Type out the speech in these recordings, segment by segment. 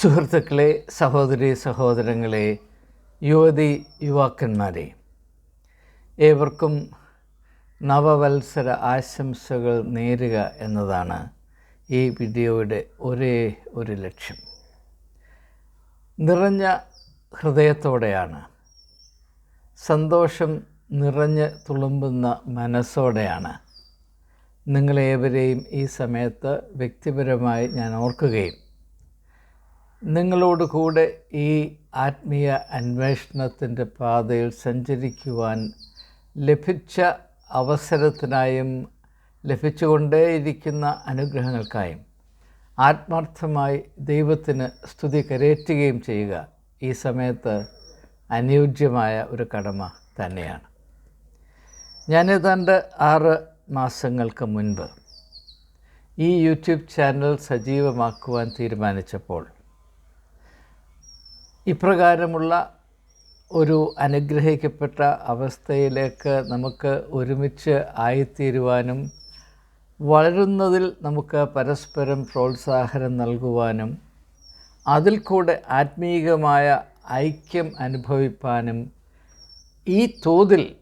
സുഹൃത്തുക്കളെ സഹോദരി സഹോദരങ്ങളെ യുവതി യുവാക്കന്മാരെ ഏവർക്കും നവവത്സര ആശംസകൾ നേരുക എന്നതാണ് ഈ വീഡിയോയുടെ ഒരേ ഒരു ലക്ഷ്യം. നിറഞ്ഞ ഹൃദയത്തോടെയാണ് സന്തോഷം നിറഞ്ഞ് തുളുമ്പുന്ന മനസ്സോടെയാണ് നിങ്ങളേവരെയും ഈ സമയത്ത് വ്യക്തിപരമായി ഞാൻ ഓർക്കുകയും നിങ്ങളോട് കൂടെ ഈ ആത്മീയ അന്വേഷണത്തിന്റെ പാതയിൽ സഞ്ചരിക്കുവാൻ ലഭിച്ച അവസരത്തിനായും ലഭിച്ചുകൊണ്ടേയിരിക്കുന്ന അനുഗ്രഹങ്ങൾക്കായും ആത്മാർത്ഥമായി ദൈവത്തിന് സ്തുതി കരേറ്റുകയും ചെയ്യുക ഈ സമയത്ത് അനുയോജ്യമായ ഒരു കടമ തന്നെയാണ്. ഞാൻ ഏതാണ്ട് ആറ് മാസങ്ങൾക്ക് മുൻപ് ഈ യൂട്യൂബ് ചാനൽ സജീവമാക്കുവാൻ തീരുമാനിച്ചപ്പോൾ ഇപ്രകാരമുള്ള ഒരു അനുഗ്രഹിക്കപ്പെട്ട അവസ്ഥയിലേക്ക് നമുക്ക് ഒരുമിച്ച് ആയിത്തീരുവാനും വളരുന്നതിൽ നമുക്ക് പരസ്പരം പ്രോത്സാഹനം നൽകുവാനും അതിൽ കൂടെ ആത്മീയമായ ഐക്യം അനുഭവിപ്പാനും ഈ തോതിൽ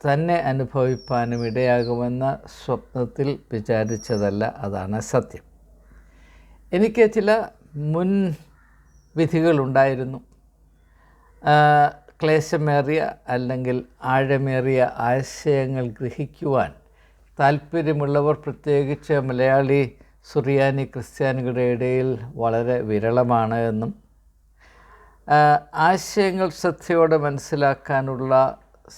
തന്നെ അനുഭവിപ്പാനും ഇടയാകുമെന്ന സ്വപ്നത്തിൽ വിചാരിച്ചതല്ല അതാണ് സത്യം. എനിക്ക് ചില മുൻ വിധികളുണ്ടായിരുന്നു. ക്ലേശമേറിയ അല്ലെങ്കിൽ ആഴമേറിയ ആശയങ്ങൾ ഗ്രഹിക്കുവാൻ താല്പര്യമുള്ളവർ പ്രത്യേകിച്ച് മലയാളി സുറിയാനി ക്രിസ്ത്യാനികളുടെ ഇടയിൽ വളരെ വിരളമാണ് എന്നും ആശയങ്ങൾ ശ്രദ്ധയോടെ മനസ്സിലാക്കാനുള്ള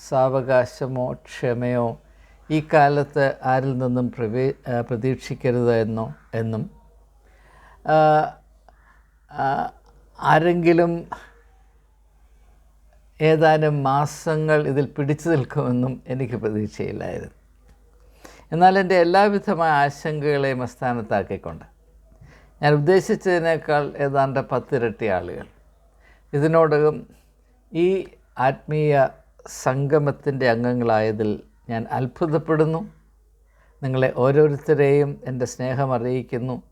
സാവകാശമോ ക്ഷമയോ ഈ കാലത്ത് ആരിൽ നിന്നും പ്രവേ പ്രതീക്ഷിക്കരുത് എന്നോ എന്നും ആരെങ്കിലും ഏതാനും മാസങ്ങൾ ഇതിൽ പിടിച്ചു നിൽക്കുമെന്നും എനിക്ക് പ്രതീക്ഷയില്ലായിരുന്നു. എന്നാൽ എന്റെ എല്ലാവിധമായ ആശങ്കകളെയും അസ്ഥാനത്താക്കിക്കൊണ്ട് ഞാൻ ഉദ്ദേശിച്ചതിനേക്കാൾ ഏതാണ്ട് പത്തിരട്ടി ആളുകൾ ഇതിനോടകം ഈ ആത്മീയ സംഗമത്തിന്റെ അംഗങ്ങളായതിൽ ഞാൻ അത്ഭുതപ്പെടുന്നു. നിങ്ങളെ ഓരോരുത്തരെയും എന്റെ സ്നേഹം അറിയിക്കുന്നു.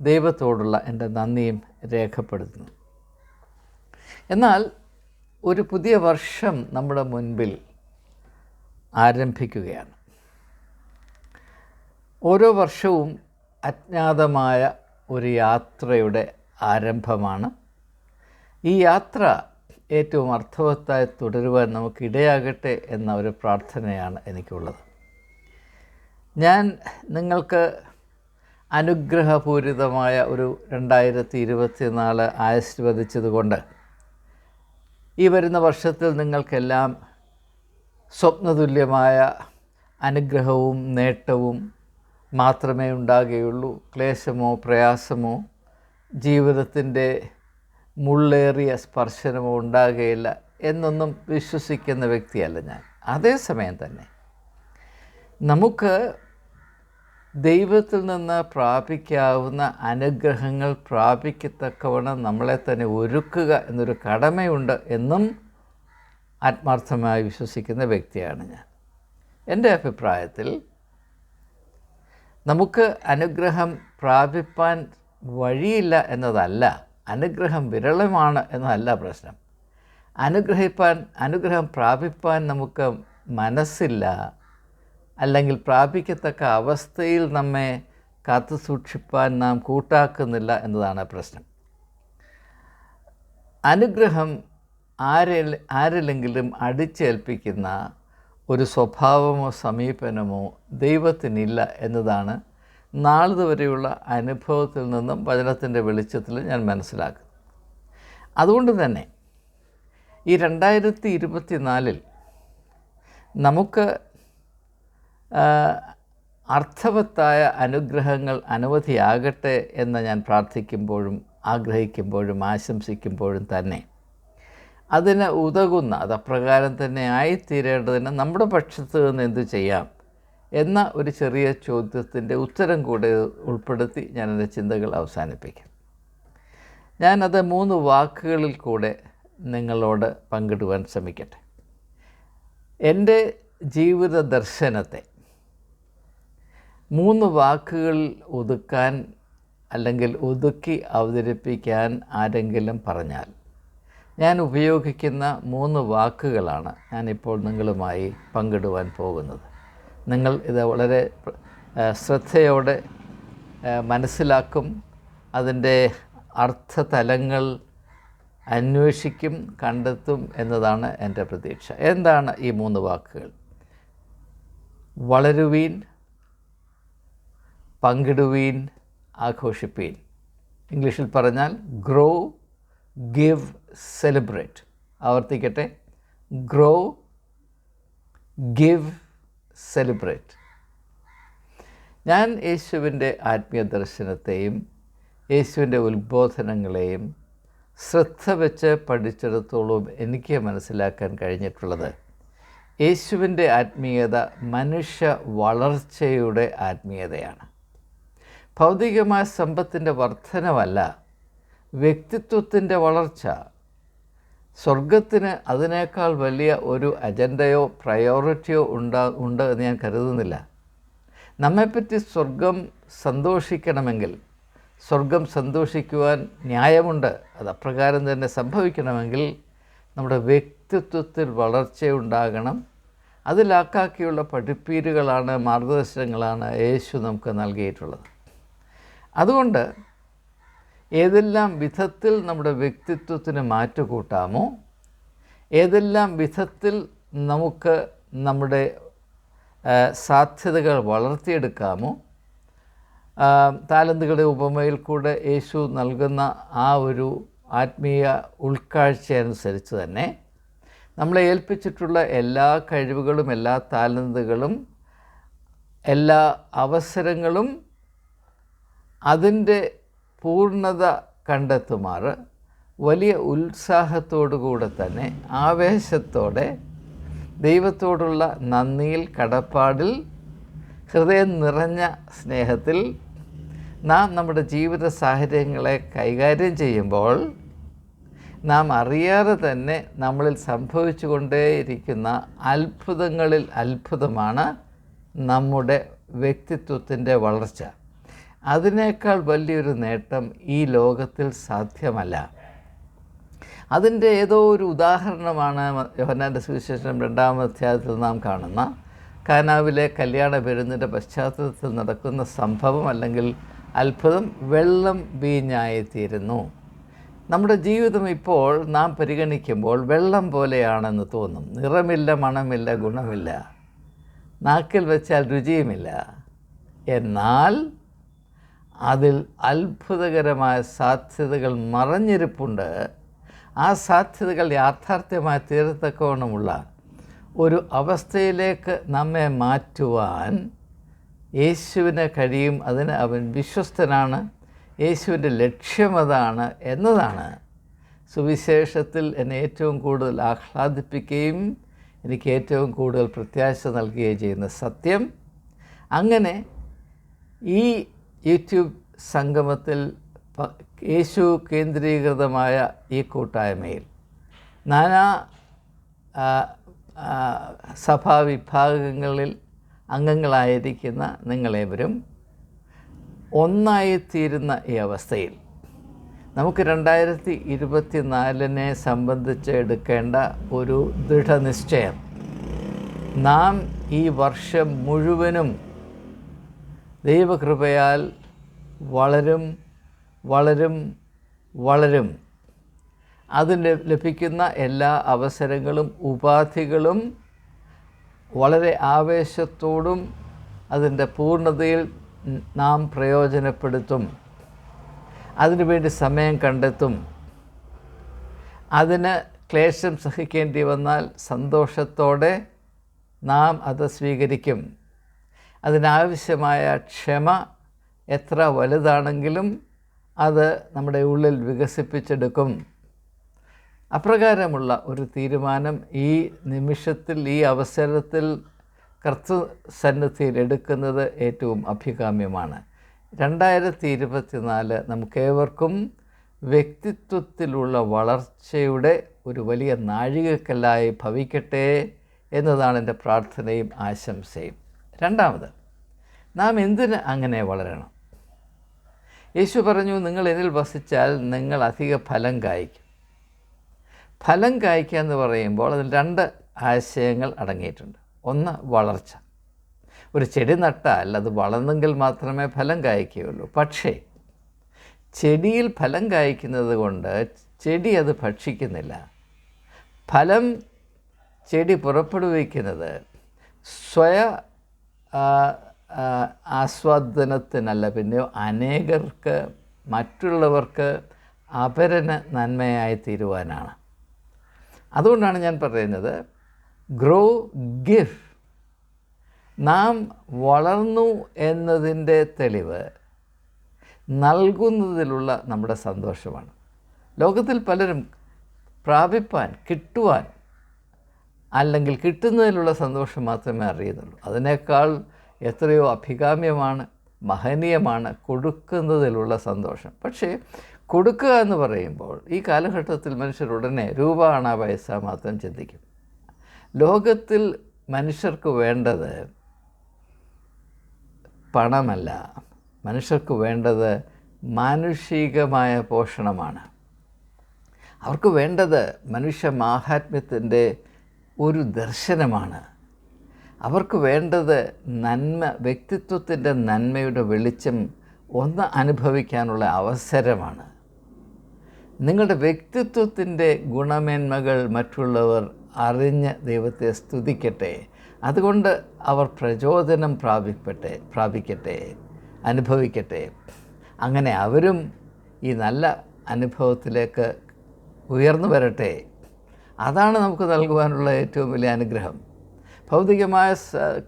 ദൈവത്തോടുള്ള എന്റെ നന്ദിയും രേഖപ്പെടുത്തുന്നു. എന്നാൽ ഒരു പുതിയ വർഷം നമ്മുടെ മുൻപിൽ ആരംഭിക്കുകയാണ്. ഓരോ വർഷവും അജ്ഞാതമായ ഒരു യാത്രയുടെ ആരംഭമാണ്. ഈ യാത്ര ഏറ്റവും അർത്ഥവത്തായി തുടരുവാൻ നമുക്കിടയാകട്ടെ എന്ന ഒരു പ്രാർത്ഥനയാണ് എനിക്കുള്ളത്. ഞാൻ നിങ്ങൾക്ക് അനുഗ്രഹപൂരിതമായ ഒരു രണ്ടായിരത്തി ഇരുപത്തി നാല് ആശീർവദിച്ചതുകൊണ്ട് ഈ വരുന്ന വർഷത്തിൽ നിങ്ങൾക്കെല്ലാം സ്വപ്നതുല്യമായ അനുഗ്രഹവും നേട്ടവും മാത്രമേ ഉണ്ടാകുകയുള്ളൂ. ക്ലേശമോ പ്രയാസമോ ജീവിതത്തിന്റെ മുള്ളേറിയ സ്പർശനമോ ഉണ്ടാകുകയില്ല എന്നൊന്നും വിശ്വസിക്കുന്ന വ്യക്തിയല്ല ഞാൻ. അതേസമയം തന്നെ നമുക്ക് ദൈവത്തിൽ നിന്ന് പ്രാപിക്കാവുന്ന അനുഗ്രഹങ്ങൾ പ്രാപിക്കത്തക്കവണ്ണം നമ്മളെ തന്നെ ഒരുക്കുക എന്നൊരു കടമയുണ്ട് എന്നും ആത്മാർത്ഥമായി വിശ്വസിക്കുന്ന വ്യക്തിയാണ് ഞാൻ. എന്റെ അഭിപ്രായത്തിൽ നമുക്ക് അനുഗ്രഹം പ്രാപിപ്പാൻ വഴിയില്ല എന്നതല്ല അനുഗ്രഹം വിരളമാണ് എന്നതല്ല പ്രശ്നം. അനുഗ്രഹിപ്പാൻ അനുഗ്രഹം പ്രാപിപ്പാൻ നമുക്ക് മനസ്സില്ല അല്ലെങ്കിൽ പ്രാപിക്കത്തക്ക അവസ്ഥയിൽ നമ്മെ കാത്തു സൂക്ഷിപ്പാൻ നാം കൂട്ടാക്കുന്നില്ല എന്നതാണ് പ്രശ്നം. അനുഗ്രഹം ആരെ ആരിലെങ്കിലും അടിച്ചേൽപ്പിക്കുന്ന ഒരു സ്വഭാവമോ സമീപനമോ ദൈവത്തിനില്ല എന്നതാണ് നാളിതുവരെയുള്ള അനുഭവത്തിൽ നിന്നും വചനത്തിന്റെ വെളിച്ചത്തിൽ ഞാൻ മനസ്സിലാക്കുന്നു അതുകൊണ്ട് തന്നെ ഈ രണ്ടായിരത്തി ഇരുപത്തി നാലിൽ നമുക്ക് അർത്ഥവത്തായ അനുഗ്രഹങ്ങൾ അനവധിയാകട്ടെ എന്ന് ഞാൻ പ്രാർത്ഥിക്കുമ്പോഴും ആഗ്രഹിക്കുമ്പോഴും ആശംസിക്കുമ്പോഴും തന്നെ അതിന് ഉതകുന്ന അത് അപ്രകാരം തന്നെ ആയിത്തീരേണ്ടതിന് നമ്മുടെ പക്ഷത്ത് നിന്ന് എന്തു ചെയ്യാം എന്ന ഒരു ചെറിയ ചോദ്യത്തിന്റെ ഉത്തരം കൂടെ ഉൾപ്പെടുത്തി ഞാൻ എന്റെ ചിന്തകൾ അവസാനിപ്പിക്കും. ഞാനത് മൂന്ന് വാക്കുകളിൽ കൂടെ നിങ്ങളോട് പങ്കിടുവാൻ ശ്രമിക്കട്ടെ. എന്റെ ജീവിത ദർശനത്തെ മൂന്ന് വാക്കുകൾ ഒതുക്കാൻ അല്ലെങ്കിൽ ഒതുക്കി അവതരിപ്പിക്കാൻ ആരെങ്കിലും പറഞ്ഞാൽ ഞാൻ ഉപയോഗിക്കുന്ന മൂന്ന് വാക്കുകളാണ് ഞാനിപ്പോൾ നിങ്ങളുമായി പങ്കിടുവാൻ പോകുന്നത്. നിങ്ങൾ ഇത് വളരെ ശ്രദ്ധയോടെ മനസ്സിലാക്കും. അതിന്റെ അർത്ഥതലങ്ങൾ അന്വേഷിക്കും കണ്ടെത്തും എന്നതാണ് എന്റെ പ്രതീക്ഷ. എന്താണ് ഈ മൂന്ന് വാക്കുകൾ? വളരുവീൻ പങ്കിടുവീൻ ആഘോഷിപ്പീൻ. ഇംഗ്ലീഷിൽ പറഞ്ഞാൽ grow give celebrate. ആവർത്തിക്കട്ടെ. Grow give celebrate. ഞാൻ യേശുവിന്റെ ആത്മീയ ദർശനത്തെയും യേശുവിന്റെ ഉത്ബോധനങ്ങളെയും ശ്രദ്ധ വെച്ച് പഠിച്ചിടത്തോളം എനിക്ക് മനസ്സിലാക്കാൻ കഴിഞ്ഞിട്ടുള്ളത്. യേശുവിന്റെ ആത്മീയത മനുഷ്യ വളർച്ചയുടെ ആത്മീയതയാണ്. ഭൗതികമായ സമ്പത്തിന്റെ വർധനവല്ല വ്യക്തിത്വത്തിന്റെ വളർച്ച. സ്വർഗത്തിന് അതിനേക്കാൾ വലിയ ഒരു അജണ്ടയോ പ്രയോറിറ്റിയോ ഉണ്ടാ ഉണ്ട് എന്ന് ഞാൻ കരുതുന്നില്ല. നമ്മെപ്പറ്റി സ്വർഗം സന്തോഷിക്കണമെങ്കിൽ സ്വർഗം സന്തോഷിക്കുവാൻ ന്യായമുണ്ട് അത് അപ്രകാരം തന്നെ സംഭവിക്കണമെങ്കിൽ നമ്മുടെ വ്യക്തിത്വത്തിൽ വളർച്ചയുണ്ടാകണം. അതിലാക്കാക്കിയുള്ള പഠിപ്പീരുകളാണ് മാർഗദർശനങ്ങളാണ് യേശു നമുക്ക് നൽകിയിട്ടുള്ളത്. അതുകൊണ്ട് ഏതെല്ലാം വിധത്തിൽ നമ്മുടെ വ്യക്തിത്വത്തിന് മാറ്റുകൂട്ടാമോ ഏതെല്ലാം വിധത്തിൽ നമുക്ക് നമ്മുടെ സാധ്യതകൾ വളർത്തിയെടുക്കാമോ താലന്തുകളുടെ ഉപമയിൽ കൂടെ യേശു നൽകുന്ന ആ ഒരു ആത്മീയ ഉൾക്കാഴ്ച അനുസരിച്ച് തന്നെ നമ്മളെ ഏൽപ്പിച്ചിട്ടുള്ള എല്ലാ കഴിവുകളും എല്ലാ താലന്തുകളും എല്ലാ അവസരങ്ങളും അതിന്റെ പൂർണത കണ്ടെത്തുമാർ വലിയ ഉത്സാഹത്തോടു കൂടെ തന്നെ ആവേശത്തോടെ ദൈവത്തോടുള്ള നന്ദിയിൽ കടപ്പാടിൽ ഹൃദയം നിറഞ്ഞ സ്നേഹത്തിൽ നാം നമ്മുടെ ജീവിത സാഹചര്യങ്ങളെ കൈകാര്യം ചെയ്യുമ്പോൾ നാം അറിയാതെ തന്നെ നമ്മളിൽ സംഭവിച്ചു കൊണ്ടേയിരിക്കുന്ന അത്ഭുതങ്ങളിൽ അത്ഭുതമാണ് നമ്മുടെ വ്യക്തിത്വത്തിന്റെ വളർച്ച. അതിനേക്കാൾ വലിയൊരു നേട്ടം ഈ ലോകത്തിൽ സാധ്യമല്ല. അതിന്റെ ഏതോ ഒരു ഉദാഹരണമാണ് യോഹന്നാന്റെ സുവിശേഷം രണ്ടാം അധ്യായത്തിൽ നാം കാണുന്ന. കാനാവിലെ കല്യാണ പെരുന്നിന്റെ പശ്ചാത്തലത്തിൽ നടക്കുന്ന സംഭവം അല്ലെങ്കിൽ അത്ഭുതം വെള്ളം വീഞ്ഞായിത്തീരുന്നു. നമ്മുടെ ജീവിതം ഇപ്പോൾ നാം പരിഗണിക്കുമ്പോൾ വെള്ളം പോലെയാണെന്ന് തോന്നും. നിറമില്ല മണമില്ല ഗുണമില്ല. നാക്കിൽ വെച്ചാൽ രുചിയുമില്ല. എന്നാൽ അതിൽ അത്ഭുതകരമായ സാധ്യതകൾ മറഞ്ഞിരിപ്പുണ്ട്. ആ സാധ്യതകൾ യാഥാർത്ഥ്യമായി തീരത്തക്കവണ്ണമുള്ള ഒരു അവസ്ഥയിലേക്ക് നമ്മെ മാറ്റുവാൻ യേശുവിന് കഴിയും അതിന് അവൻ വിശ്വസ്തനാണ് യേശുവിന്റെ ലക്ഷ്യമതാണ് എന്നതാണ്. സുവിശേഷത്തിൽ എന്നെ ഏറ്റവും കൂടുതൽ ആഹ്ലാദിപ്പിക്കുകയും എനിക്ക് ഏറ്റവും കൂടുതൽ പ്രത്യാശ നൽകുകയും ചെയ്യുന്ന സത്യം. അങ്ങനെ ഈ യൂട്യൂബ് സംഗമത്തിൽ യേശു കേന്ദ്രീകൃതമായ ഈ കൂട്ടായ്മയിൽ നാനാ സഭാവിഭാഗങ്ങളിൽ അംഗങ്ങളായിരിക്കുന്ന നിങ്ങളേവരും ഒന്നായിത്തീരുന്ന ഈ അവസ്ഥയിൽ നമുക്ക് രണ്ടായിരത്തി ഇരുപത്തി നാലിനെ സംബന്ധിച്ച് എടുക്കേണ്ട ഒരു ദൃഢനിശ്ചയം. നാം ഈ വർഷം മുഴുവനും ദൈവകൃപയാൽ വളരും വളരും വളരും. അതിന് ലഭിക്കുന്ന എല്ലാ അവസരങ്ങളും ഉപാധികളും വളരെ ആവേശത്തോടും അതിന്റെ പൂർണതയിൽ നാം പ്രയോജനപ്പെടുത്തും. അതിനുവേണ്ടി സമയം കണ്ടെത്തും. അതിന് ക്ലേശം സഹിക്കേണ്ടി വന്നാൽ സന്തോഷത്തോടെ നാം അത് സ്വീകരിക്കും. അതിനാവശ്യമായ ക്ഷമ എത്ര വലുതാണെങ്കിലും അത് നമ്മുടെ ഉള്ളിൽ വികസിപ്പിച്ചെടുക്കും. അപ്രകാരമുള്ള ഒരു തീരുമാനം ഈ നിമിഷത്തിൽ ഈ അവസരത്തിൽ കർത്തൃ സന്നിധിയിൽ എടുക്കുന്നത് ഏറ്റവും അഭികാമ്യമാണ്. രണ്ടായിരത്തി ഇരുപത്തിനാല് നമുക്കേവർക്കും വ്യക്തിത്വത്തിലുള്ള വളർച്ചയുടെ ഒരു വലിയ നാഴികക്കല്ലായി ഭവിക്കട്ടെ എന്നതാണ് എന്റെ പ്രാർത്ഥനയും ആശംസയും. രണ്ടാമത് നാം എന്തിന് അങ്ങനെ വളരണം? യേശു പറഞ്ഞു നിങ്ങൾ എന്നിൽ വസിച്ചാൽ നിങ്ങൾ അധിക ഫലം കായ്ക്കും. ഫലം കായ്ക്കുക എന്ന് പറയുമ്പോൾ അതിൽ രണ്ട് ആശയങ്ങൾ അടങ്ങിയിട്ടുണ്ട്. ഒന്ന് വളർച്ച. ഒരു ചെടി നട്ടാൽ അത് വളർന്നെങ്കിൽ മാത്രമേ ഫലം കായ്ക്കുകയുള്ളൂ. പക്ഷേ ചെടിയിൽ ഫലം കായ്ക്കുന്നത് കൊണ്ട് ചെടി അത് ഭക്ഷിക്കുന്നില്ല. ഫലം ചെടി പുറപ്പെടുവിക്കുന്നത് സ്വയ ആസ്വാദനത്തിനല്ല പിന്നെയോ അനേകർക്ക് മറ്റുള്ളവർക്ക് അപരന് നന്മയായി തീരുവാനാണ്. അതുകൊണ്ടാണ് ഞാൻ പറയുന്നത് ഗ്രോ ഗിഫ് നാം വളർന്നു എന്നതിന്റെ തെളിവ് നൽകുന്നതിലുള്ള നമ്മുടെ സന്തോഷമാണ്. ലോകത്തിൽ പലരും പ്രാപിപ്പാൻ കിട്ടുവാൻ അല്ലെങ്കിൽ കിട്ടുന്നതിലുള്ള സന്തോഷം മാത്രമേ അറിയുന്നുള്ളൂ. അതിനേക്കാൾ എത്രയോ അഭികാമ്യമാണ് മഹനീയമാണ് കൊടുക്കുന്നതിലുള്ള സന്തോഷം. പക്ഷേ കൊടുക്കുക എന്ന് പറയുമ്പോൾ ഈ കാലഘട്ടത്തിൽ മനുഷ്യർ ഉടനെ രൂപ ആണ പൈസ മാത്രം ചിന്തിക്കും. ലോകത്തിൽ മനുഷ്യർക്ക് വേണ്ടത് പണമല്ല. മനുഷ്യർക്ക് വേണ്ടത് മാനുഷികമായ പോഷണമാണ്. അവർക്ക് വേണ്ടത് മനുഷ്യ മാഹാത്മ്യത്തിന്റെ ഒരു ദർശനമാണ്. അവർക്ക് വേണ്ടത് നന്മ വ്യക്തിത്വത്തിന്റെ നന്മയുടെ വെളിച്ചം ഒന്ന് അനുഭവിക്കാനുള്ള അവസരമാണ്. നിങ്ങളുടെ വ്യക്തിത്വത്തിന്റെ ഗുണമേന്മകൾ മറ്റുള്ളവർ അറിഞ്ഞ് ദൈവത്തെ സ്തുതിക്കട്ടെ. അതുകൊണ്ട് അവർ പ്രചോദനം പ്രാപിക്കട്ടെ പ്രാപിക്കട്ടെ അനുഭവിക്കട്ടെ. അങ്ങനെ അവരും ഈ നല്ല അനുഭവത്തിലേക്ക് ഉയർന്നു വരട്ടെ. അതാണ് നമുക്ക് നൽകുവാനുള്ള ഏറ്റവും വലിയ അനുഗ്രഹം. ഭൗതികമായ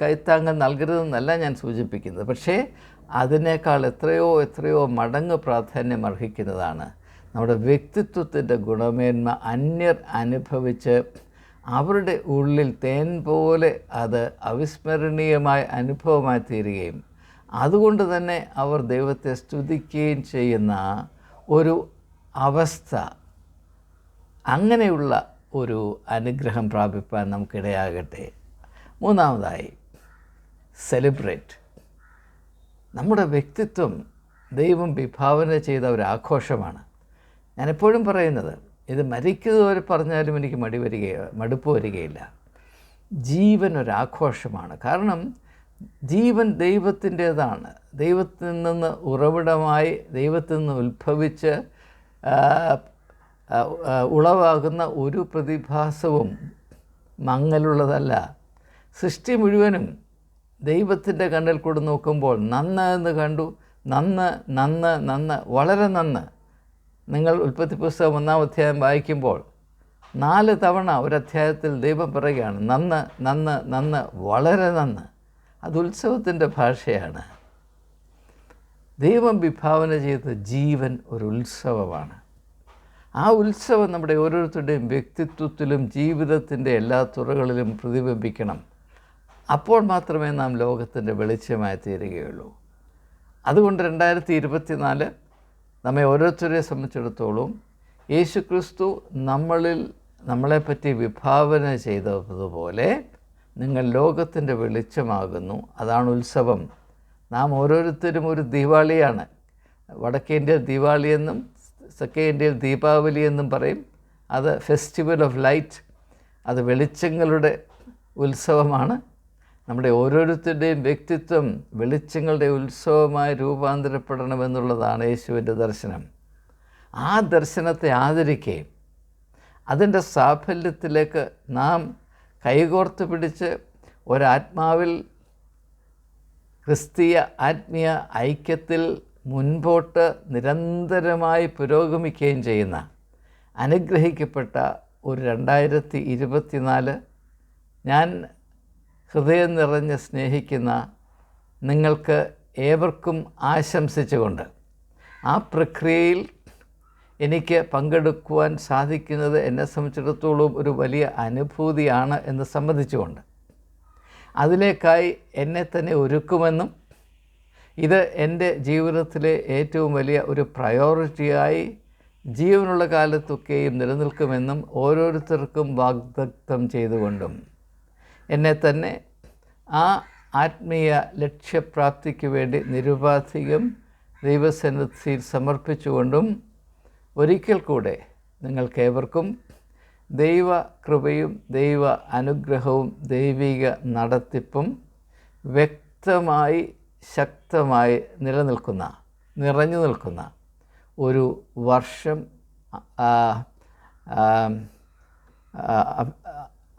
കൈത്താങ്ങൽ നൽകരുതെന്നല്ല ഞാൻ സൂചിപ്പിക്കുന്നത്. പക്ഷേ അതിനേക്കാൾ എത്രയോ എത്രയോ മടങ്ങ് പ്രാധാന്യം അർഹിക്കുന്നതാണ്. നമ്മുടെ വ്യക്തിത്വത്തിന്റെ ഗുണമേന്മ അന്യർ അനുഭവിച്ച് അവരുടെ ഉള്ളിൽ തേൻ പോലെ അത് അവിസ്മരണീയമായ അനുഭവമായി തീരുകയും അതുകൊണ്ട് തന്നെ അവർ ദൈവത്തെ സ്തുതിക്കുകയും ചെയ്യുന്ന ഒരു അവസ്ഥ അങ്ങനെയുള്ള ഒരു അനുഗ്രഹം പ്രാപിപ്പാൻ നമുക്കിടയാകട്ടെ. മൂന്നാമതായി സെലിബ്രേറ്റ് നമ്മുടെ വ്യക്തിത്വം ദൈവം വിഭാവന ചെയ്ത ഒരു ആഘോഷമാണ്. ഞാനെപ്പോഴും പറയുന്നത് ഇത് മരിക്കുന്നവരെ പറഞ്ഞാലും എനിക്ക് മടി വരികയോ മടുപ്പ് വരികയില്ല. ജീവൻ ഒരാഘോഷമാണ് കാരണം ജീവൻ ദൈവത്തിന്റേതാണ്. ദൈവത്തിൽ നിന്ന് ഉറവിടമായി ദൈവത്തിൽ നിന്ന് ഉത്ഭവിച്ച് ഉളവാകുന്ന ഒരു പ്രതിഭാസവും മങ്ങലുള്ളതല്ല. സൃഷ്ടി മുഴുവനും ദൈവത്തിന്റെ കണ്ണിൽ കൂടെ നോക്കുമ്പോൾ നന്ന് എന്ന് കണ്ടു. നന്ന് നന്ന് നന്ന് വളരെ നന്ന്. നിങ്ങൾ ഉൽപ്പത്തി പുസ്തകം ഒന്നാം അധ്യായം വായിക്കുമ്പോൾ നാല് തവണ ഒരു അധ്യായത്തിൽ ദൈവം പറയുകയാണ് നന്ന് നന്ന് നന്ന് വളരെ നന്ന്. അത് ഉത്സവത്തിന്റെ ഭാഷയാണ്. ദൈവം വിഭാവന ചെയ്ത ജീവൻ ഒരു ഉത്സവമാണ്. ആ ഉത്സവം നമ്മുടെ ഓരോരുത്തരുടെയും വ്യക്തിത്വത്തിലും ജീവിതത്തിന്റെ എല്ലാ തുറകളിലും പ്രതിബിംബിക്കണം. അപ്പോൾ മാത്രമേ നാം ലോകത്തിന്റെ വെളിച്ചമായി തീരുകയുള്ളൂ. അതുകൊണ്ട് രണ്ടായിരത്തി ഇരുപത്തിനാല് നമ്മെ ഓരോരുത്തരെ സംബന്ധിച്ചിടത്തോളം യേശു ക്രിസ്തു നമ്മളിൽ നമ്മളെപ്പറ്റി വിഭാവന ചെയ്തതുപോലെ നിങ്ങൾ ലോകത്തിന്റെ വെളിച്ചമാകുന്നു. അതാണ് ഉത്സവം. നാം ഓരോരുത്തരും ഒരു ദീപാവളിയാണ് വടക്കേ എന്നും തെക്കേ ഇന്ത്യയിൽ ദീപാവലി എന്നും പറയും. അത് ഫെസ്റ്റിവൽ ഓഫ് ലൈറ്റ് അത് വെളിച്ചങ്ങളുടെ ഉത്സവമാണ്. നമ്മുടെ ഓരോരുത്തരുടെയും വ്യക്തിത്വം വെളിച്ചങ്ങളുടെ ഉത്സവമായി രൂപാന്തരപ്പെടണമെന്നുള്ളതാണ് യേശുവിന്റെ ദർശനം. ആ ദർശനത്തെ ആദരിക്കുകയും അതിന്റെ സാഫല്യത്തിലേക്ക് നാം കൈകോർത്ത് പിടിച്ച് ഒരാത്മാവിൽ ക്രിസ്തീയ ആത്മീയ ഐക്യത്തിൽ മുൻപോട്ട് നിരന്തരമായി പുരോഗമിക്കുകയും ചെയ്യുന്ന അനുഗ്രഹിക്കപ്പെട്ട ഒരു രണ്ടായിരത്തി ഇരുപത്തിനാല് ഞാൻ ഹൃദയം നിറഞ്ഞ് സ്നേഹിക്കുന്ന നിങ്ങൾക്ക് ഏവർക്കും ആശംസിച്ചുകൊണ്ട് ആ പ്രക്രിയയിൽ എനിക്ക് പങ്കെടുക്കുവാൻ സാധിക്കുന്നത് എന്നെ സംബന്ധിച്ചിടത്തോളം ഒരു വലിയ അനുഭൂതിയാണ് എന്ന് സംബന്ധിച്ചുകൊണ്ട് അതിലേക്കായി എന്നെ തന്നെ ഒരുക്കുമെന്നും ഇത് എന്റെ ജീവിതത്തിലെ ഏറ്റവും വലിയ ഒരു പ്രയോറിറ്റിയായി ജീവനുള്ള കാലത്തൊക്കെയും നിലനിൽക്കുമെന്നും ഓരോരുത്തർക്കും വാഗ്ദഗ്ധം ചെയ്തുകൊണ്ടും. എന്നെ തന്നെ ആ ആത്മീയ ലക്ഷ്യപ്രാപ്തിക്ക് വേണ്ടി നിരുപാധികം ദൈവസന്നിധിയിൽ സമർപ്പിച്ചുകൊണ്ടും ഒരിക്കൽ കൂടെ നിങ്ങൾക്കേവർക്കും ദൈവ കൃപയും ദൈവ അനുഗ്രഹവും ദൈവിക നടത്തിപ്പും വ്യക്തമായി ശക്തമായി നിലനിൽക്കുന്ന നിറഞ്ഞു നിൽക്കുന്ന ഒരു വർഷം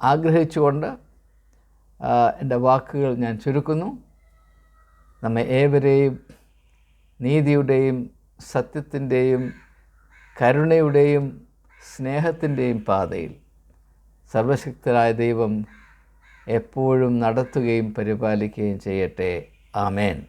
ആഗ്രഹിച്ചുകൊണ്ട് എന്റെ വാക്കുകൾ ഞാൻ ചുരുക്കുന്നു. നമ്മെ ഏവരെയും നീതിയുടെയും സത്യത്തിന്റെയും കരുണയുടെയും സ്നേഹത്തിന്റെയും പാതയിൽ സർവശക്തരായ ദൈവം എപ്പോഴും നടത്തുകയും പരിപാലിക്കുകയും ചെയ്യട്ടെ. 아멘.